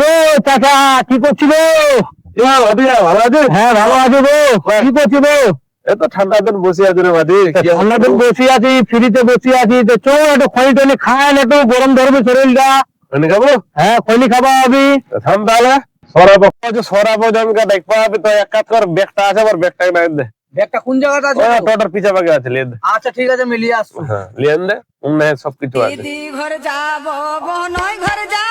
কি চাচা কি করছিল? হ্যাঁ ভালো আছে গো কি করছিল? এত ঠান্ডা দিন বসে আছে রে মাদি ঠান্ডা দিন বসে আছি ফ্রিতে বসে আছি। তো চো একটু খনি টনি খান একটু গরম ধরবে শরীরটা। খাব? হ্যাঁ খনি খাবা হবে ঠান্ডা হলে সরাবো যে সরাবো জমিকে দেখবা হবে তো এক কাজ কর ব্যাগটা আছে আবার ব্যাগটা নাই দে। ব্যাগটা কোন জায়গাতে আছে? ওই টোটার পিছা পাকে আছে লিয়ে দে। আচ্ছা ঠিক আছে মিলিয়ে আসব হ্যাঁ লিয়ে দে উন্নে সবকিছু আছে। দিদি ঘর যাব বনই ঘর যাব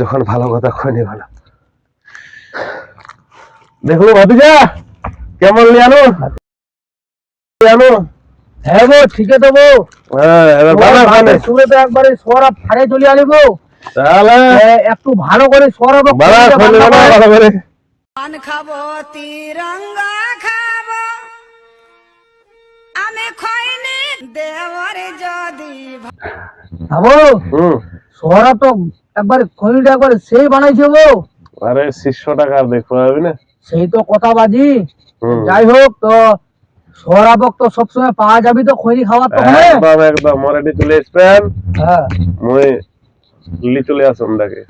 যখন ভালো কথা খনি ভালো। দেখল ভাতিজা? কেমন লিয়ানো লিয়ানো হ্যাঁ গো ঠিক আছে গো। হ্যাঁ এবার ভালো তো একবারে সৌরভ ফাড়ে চলে আনি গো। তাহলে? একটু ভালো করে ভালো করে পান খাব তিরঙ্গা। দেওয়ারে যদি তো একবার খনিটা সেই বানাইছে গো। আরে শিষ্য টাকা দেখতে পাবি না? সেই তো কথা বাজি হুম। যাই হোক তো সৌরভক তো সবসময় পাওয়া যাবি তো খৈনি খাওয়ার তো একদম একদম। মরেডি চলে আসবেন হ্যাঁ। মুই লি চলে আসুন ডাকে